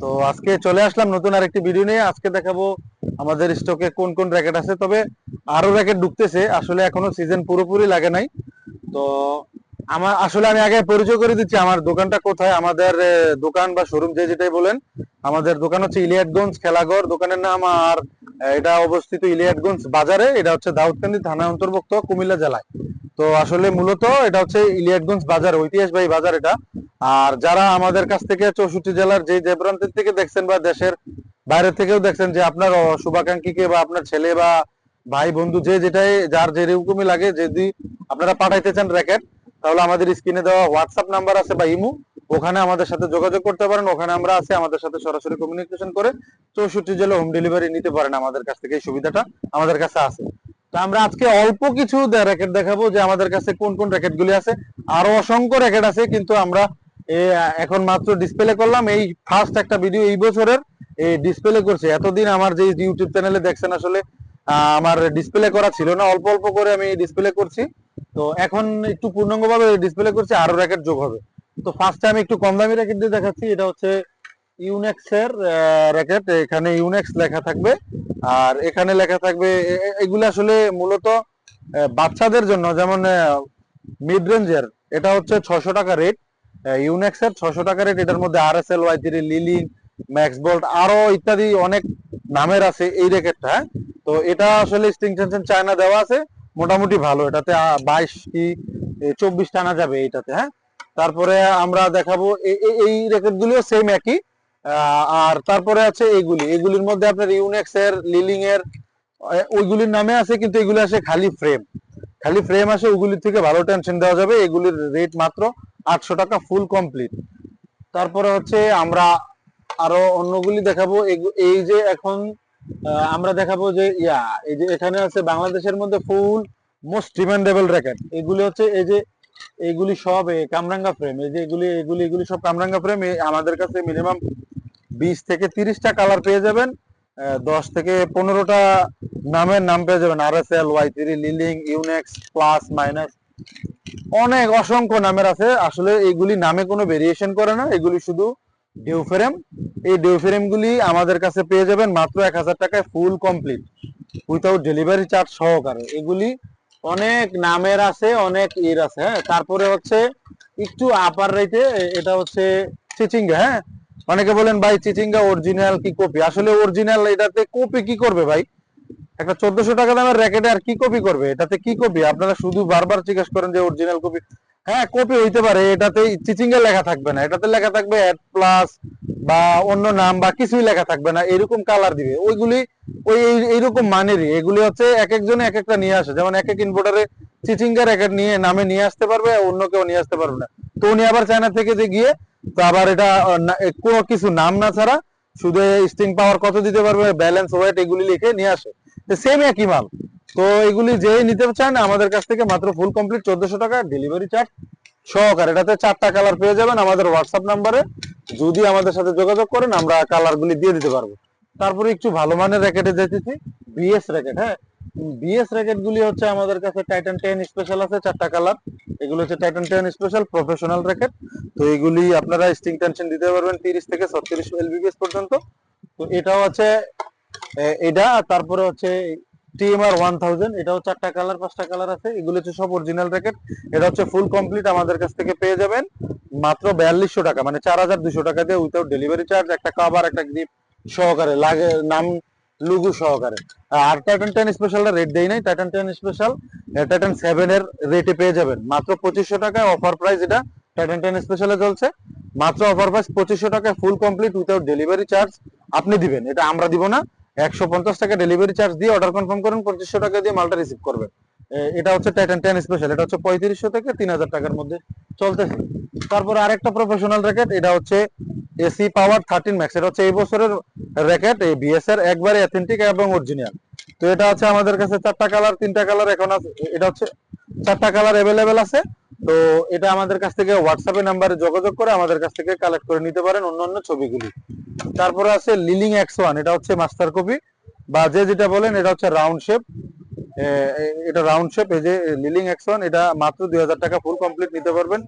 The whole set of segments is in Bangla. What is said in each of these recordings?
তো আজকে চলে আসলাম নতুন আরেকটি ভিডিও নিয়ে। আজকে দেখাবো আমাদের স্টকে কোন কোন র্যাকেট আছে। তবে আরও র্যাকেট ঢুকতেছে। আসলে এখনও সিজন পুরোপুরি লাগে নাই। তো আমার আসলে আমি আগে পরিচয় করে দিচ্ছি, আমার দোকানটা কোথায়? আমাদের দোকান বা শোরুম যে যেটাই বলেন, আমাদের দোকান হচ্ছে ইলিয়াটগঞ্জ খেলাঘর। দোকানের নাম আর এটা অবস্থিত ইলিয়াটগঞ্জ বাজারে। এটা হচ্ছে দাউদকান্দি থানা অন্তর্ভুক্ত কুমিল্লা জেলায়। তো আসলে মূলত এটা হচ্ছে ইলিয়াটগঞ্জ বাজার, ঐতিহাসবাহী বাজার এটা। আর যারা আমাদের কাছ থেকে চৌষট্টি জেলার যে যে প্রান্তের থেকে দেখছেন বা দেশের বাইরে থেকেও দেখছেন যে আপনার শুভাকাঙ্ক্ষীকে বা আপনার ছেলে বা ভাই, বন্ধু যে যেটাই, যার যে রকমই লাগে, যদি আপনারা পাঠাইতে চান র্যাকেট, তাহলে আমাদের স্ক্রিনে দেওয়া হোয়াটসঅ্যাপ নাম্বার আছে বা ইমু। ওখানে আমাদের সাথে যোগাযোগ করতে পারেন। ওখানে আমরা আছি আমাদের সাথে সরাসরি কমিউনিকেশন করে চৌষট্টি জেলা হোম ডেলিভারি নিতে পারেন আমাদের কাছ থেকে এই সুবিধাটা আমাদের কাছে আছে। তো আমরা আজকে অল্প কিছু র্যাকেট দেখাবো যে আমাদের কাছে কোন কোন র্যাকেট গুলি আছে। আরও অসংখ্য র্যাকেট আছে, কিন্তু আমরা এখন মাত্র ডিসপ্লে করলাম। এই ফার্স্ট একটা ভিডিও এই বছরের এই ডিসপ্লে করছে। এতদিন আমার যে ইউটিউব চ্যানেলে দেখছেন আসলে আমার ডিসপ্লে করা ছিল না। অল্প অল্প করে আমি ডিসপ্লে করছি। তো এখন একটু পূর্ণাঙ্গভাবে ডিসপ্লে করছি, আরও র্যাকেট যোগ হবে। তো ফার্স্টে আমি একটু কম দামি র্যাকেট দিয়ে দেখাচ্ছি। এটা হচ্ছে ইউনেক্স এর র্যাকেট এখানে ইউনেক্স লেখা থাকবে। আর এখানে লেখা থাকবে এগুলো আসলে মূলত বাচ্চাদের জন্য, যেমন মিড রেঞ্জের এটা হচ্ছে ছশো টাকা রেট ইউনেক্স এর ছশো টাকা রেট এটার মধ্যে R S L Y three Li Ning max bolt আরও ইত্যাদি অনেক নামের আছে এই র্যাকেটটা তো এটা আসলে স্টিং টেনশন চায়না দেওয়া আছে, মোটামুটি ভালো। এটাতে বাইশ কি চব্বিশ টানা যাবে এইটাতে হ্যাঁ? তারপরে আমরা দেখাবো এই র্যাকেট গুলিও সেম একই। আর তারপরে আছে এইগুলি এগুলির মধ্যে আপনার ইউনেক্স এর লিলিং এর ওইগুলির নামে আছে, কিন্তু এগুলি আসে খালি ফ্রেম খালি ফ্রেম আসে ওইগুলির থেকে ভালো টেনশন দেওয়া যাবে। এগুলির রেট মাত্র আটশো টাকা ফুল কমপ্লিট তারপরে হচ্ছে আমরা আরও অন্যগুলি দেখাবো। এই যে এখন আমরা দেখাবো যে, ইয়া, এই যে এখানে আছে বাংলাদেশের মধ্যে ফুল মোস্ট ডিমান্ডেবল র্যাকেট এগুলি হচ্ছে এই যে এইগুলি সব কামরাঙ্গা ফ্রেম এই যে এগুলি এগুলি এগুলি সব কামরাঙ্গা ফ্রেম আমাদের কাছে মিনিমাম বিশ থেকে তিরিশটা কালার পেয়ে যাবেন। দশ থেকে পনেরোটা নামের নাম পেয়ে যাবেন। R S L Y three Li Ning Yonex plus minus অনেক অসংখ্য নামের আছে। আসলে এইগুলি নামে কোনো ভেরিয়েশন করে না। এগুলি শুধু ডিউ ফ্রেম এই ডিউ ফ্রেম গুলি আমাদের কাছে পেয়ে যাবেন মাত্র এক হাজার টাকায় full complete without delivery charge সহকারে। এগুলি অনেক নামের আছে, অনেক ইর আছে হ্যাঁ? তারপরে হচ্ছে একটু আপার রেটে এটা হচ্ছে চিচিঙ্গা হ্যাঁ? অনেকে বলেন, ভাই, চিচিঙ্গা অরিজিনাল কি কপি আসলে অরিজিনাল এটাতে কপি কি করবে ভাই? একটা চোদ্দশো টাকা দামের র্যাকেটে আর কি কপি করবে? এটাতে কি কপি আপনারা শুধু বারবার জিজ্ঞেস করেন যে অরিজিনাল কপি হ্যাঁ কপি হইতে পারে এটাতে চিচিঙ্গা লেখা থাকবে না, এটাতে লেখা থাকবে অ্যাড প্লাস বা অন্য নাম বা কিছুই লেখা থাকবে না, এরকম কালার দিবে। ওইগুলি, ওই এই- এইরকম মানেরই। এগুলি হচ্ছে এক একজনে এক একটা নিয়ে আসে। যেমন এক এক ইনভোটারে চিচিঙ্গা র্যাকেট নিয়ে, নামে নিয়ে আসতে পারবে অন্য কেউ নিয়ে আসতে পারবে না। তো উনি আবার চায়না থেকে যে গিয়ে, তো আবার এটা কোনো কিছু নাম না ছাড়া শুধু স্টিং পাওয়ার কত দিতে পারবে ব্যালেন্স ওয়েট এগুলি লিখে নিয়ে আসে। সেম একই মাল। তো এগুলি যে নিতে চান, আমাদের কাছ থেকে মাত্র ফুল কমপ্লিট চোদ্দশো টাকা ডেলিভারি চার্জ সহকারে। এটাতে চারটা কালার পেয়ে যাবেন আমাদের হোয়াটসঅ্যাপ নাম্বারে যদি আমাদের সাথে যোগাযোগ করেন, আমরা কালার গুলি দিয়ে দিতে পারব। তারপরে একটু ভালো মানের র্যাকেটে যেতেছি বিএস র্যাকেট হ্যাঁ? বিএস র্যাকেট গুলি হচ্ছে আমাদের কাছে টাইটান টেন স্পেশাল আছে, চারটা কালার এগুলো হচ্ছে Titan ten special professional racket তো এগুলি আপনারা স্টিং টেনশন দিতে পারবেন তিরিশ থেকে ছত্রিশ এলবিবিএস পর্যন্ত। তো এটাও আছে এটা তারপরে হচ্ছে টিএমআর ওয়ান থাউজেন্ড এটাও চারটা কালার পাঁচটা কালার আছে। এগুলো হচ্ছে সব অরিজিনাল র্যাকেট এটা হচ্ছে ফুল কমপ্লিট আমাদের কাছ থেকে পেয়ে যাবেন। মাত্র বিয়াল্লিশশো টাকা মানে চার হাজার দুশো টাকা দিয়ে উইথাউট ডেলিভারি চার্জ একটা কাভার একটা গ্রিপ সহকারে, লাগে, নাম লুগু সহকারে। আর টাইটান টেন স্পেশালটা রেট দেই নাই Titan ten special Titan seven এর রেটে পেয়ে যাবেন। মাত্র পঁচিশশো টাকায় অফার প্রাইস এটা টাইটান টেন স্পেশালে চলছে। মাত্র অফার প্রাইস পঁচিশশো টাকায় full complete without delivery charge আপনি দিবেন। এটা আমরা দিব না একশো পঞ্চাশ টাকা ডেলিভারি চার্জ দিয়ে অর্ডার কনফার্ম করেন, পঁচিশশো টাকা দিয়ে মালটা রিসিভ করবেন। এটা হচ্ছে টাইটান টেন স্পেশাল এটা হচ্ছে পঁয়ত্রিশশো থেকে তিন হাজার টাকার মধ্যে চলতেছে। তারপর আরেকটা প্রফেশনাল র্যাকেট এটা হচ্ছে এসি পাওয়ার থার্টিন ম্যাক্স এটা হচ্ছে এই বছরের র্যাকেট এই বিএস এর একবারে অথেন্টিক এবং অরিজিনাল তো এটা হচ্ছে আমাদের কাছে চারটা কালার তিনটা কালার এখন আছে এটা হচ্ছে চারটা কালার অ্যাভেলেবেল আছে। তো এটা আমাদের কাছ থেকে হোয়াটসঅ্যাপে নাম্বারে যোগাযোগ করে আমাদের কাছ থেকে কালেক্ট করে নিতে পারেন অন্যান্য ছবিগুলি। তারপরে আছে লিলিং এক্স ওয়ান এটা হচ্ছে মাস্টার কপি বা যে যেটা বলেন, এটা হচ্ছে রাউন্ড শেপ এটা রাউন্ড শেপ এই যে লিলিং অ্যাকশন এটা মাত্র দুই হাজার টাকা ফুল কমপ্লিট নিতে পারবেন।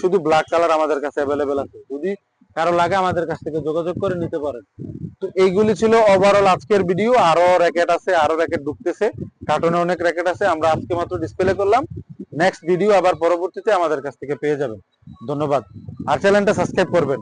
শুধু ব্ল্যাক কালার আমাদের কাছে অ্যাভেলেবেল আছে। যদি কারও লাগে আমাদের কাছ থেকে যোগাযোগ করে নিতে পারেন। তো এইগুলি ছিল ওভারঅল আজকের ভিডিও আরও র্যাকেট আছে, আরও র্যাকেট ঢুকতেছে। কার্টুনে অনেক র্যাকেট আছে, আমরা আজকে মাত্র ডিসপ্লে করলাম। নেক্সট ভিডিও আবার পরবর্তীতে আমাদের কাছ থেকে পেয়ে যাবেন। ধন্যবাদ। আর চ্যানেলটা সাবস্ক্রাইব করবেন।